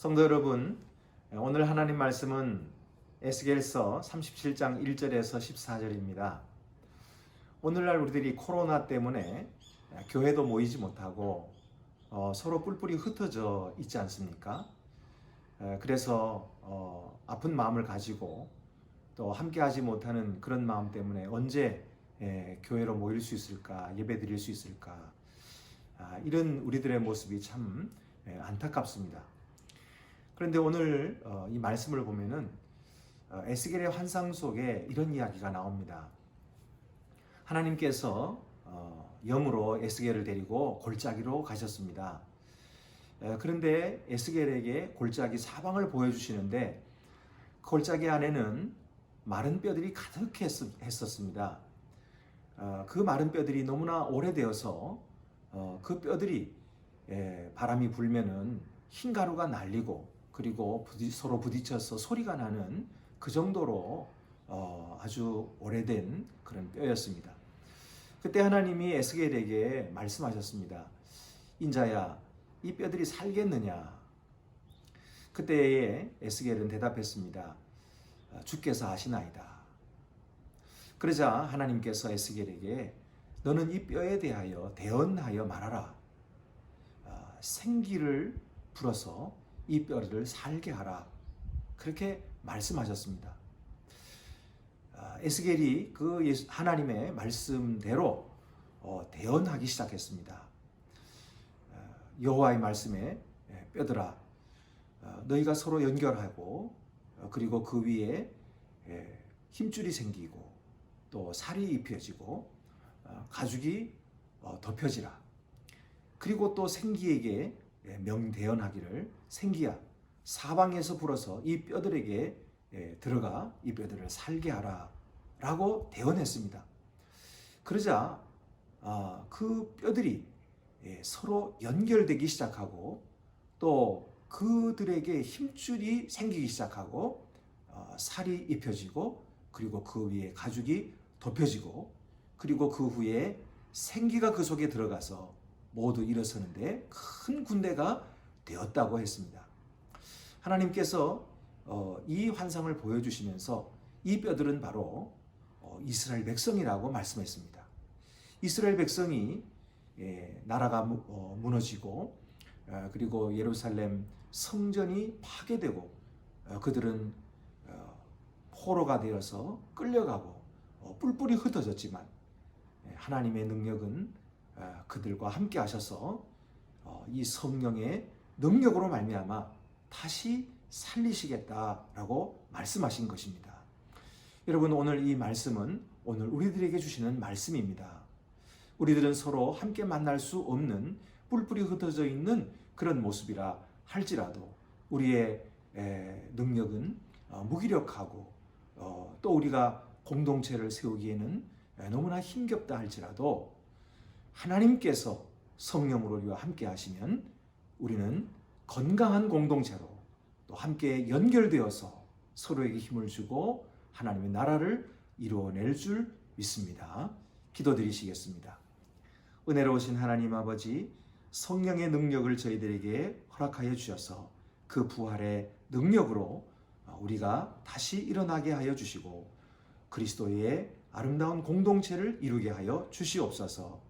성도 여러분, 오늘 하나님 말씀은 에스겔서 37장 1절에서 14절입니다. 오늘날 우리들이 코로나 때문에 교회도 모이지 못하고 어, 서로 뿔뿔이 흩어져 있지 않습니까? 에, 그래서 어, 아픈 마음을 가지고 또 함께하지 못하는 그런 마음 때문에 언제 에, 교회로 모일 수 있을까, 예배 드릴 수 있을까, 아, 이런 우리들의 모습이 참 에, 안타깝습니다. 그런데 오늘 어, 이 말씀을 보면은 어, 에스겔의 환상 속에 이런 이야기가 나옵니다. 하나님께서 어, 영으로 에스겔을 데리고 골짜기로 가셨습니다. 에, 그런데 에스겔에게 골짜기 사방을 보여주시는데 그 골짜기 안에는 마른 뼈들이 가득했었습니다. 어, 그 마른 뼈들이 너무나 오래되어서 어, 그 뼈들이 에, 바람이 불면은 흰 가루가 날리고 그리고 부딪- 서로 부딪혀서 소리가 나는 그 정도로 어, 아주 오래된 그런 뼈였습니다. 그때 하나님이 에스겔에게 말씀하셨습니다. 인자야, 이 뼈들이 살겠느냐? 그때에 에스겔은 대답했습니다. 어, 주께서 아시나이다. 그러자 하나님께서 에스겔에게 너는 이 뼈에 대하여 대언하여 말하라. 어, 생기를 불어서 이 뼈를 살게 하라. 그렇게 말씀하셨습니다. 아, 에스겔이 그 하나님의 말씀대로 어, 대언하기 시작했습니다. 어, 여호와의 말씀에 예, 뼈들아 어, 너희가 서로 연결하고 어, 그리고 그 위에 예, 힘줄이 생기고 또 살이 입혀지고 어, 가죽이 어, 덮여지라. 그리고 또 생기에게 예, 명대언하기를 생기야 사방에서 불어서 이 뼈들에게 예, 들어가 이 뼈들을 살게 하라 라고 대언했습니다. 그러자 아, 그 뼈들이 예, 서로 연결되기 시작하고 또 그들에게 힘줄이 생기기 시작하고 어, 살이 입혀지고 그리고 그 위에 가죽이 덮여지고 그리고 그 후에 생기가 그 속에 들어가서 모두 일어서는데 큰 군대가 되었다고 했습니다. 하나님께서 어, 이 환상을 보여주시면서 이 뼈들은 바로 어, 이스라엘 백성이라고 말씀했습니다. 이스라엘 백성이 예, 나라가 무, 어, 무너지고 어, 그리고 예루살렘 성전이 파괴되고 어, 그들은 어, 포로가 되어서 끌려가고 어, 뿔뿔이 흩어졌지만 예, 하나님의 능력은 어, 그들과 함께 하셔서 어, 이 성령의 능력으로 말미암아 다시 살리시겠다라고 말씀하신 것입니다. 여러분 오늘 이 말씀은 오늘 우리들에게 주시는 말씀입니다. 우리들은 서로 함께 만날 수 없는 뿔뿔이 흩어져 있는 그런 모습이라 할지라도 우리의 에, 능력은 어, 무기력하고 어, 또 우리가 공동체를 세우기에는 에, 너무나 힘겹다 할지라도 하나님께서 성령으로 우리와 함께 하시면 우리는 건강한 공동체로 또 함께 연결되어서 서로에게 힘을 주고 하나님의 나라를 이루어낼 줄 믿습니다. 기도드리시겠습니다. 은혜로우신 하나님 아버지, 성령의 능력을 저희들에게 허락하여 주셔서 그 부활의 능력으로 우리가 다시 일어나게 하여 주시고 그리스도의 아름다운 공동체를 이루게 하여 주시옵소서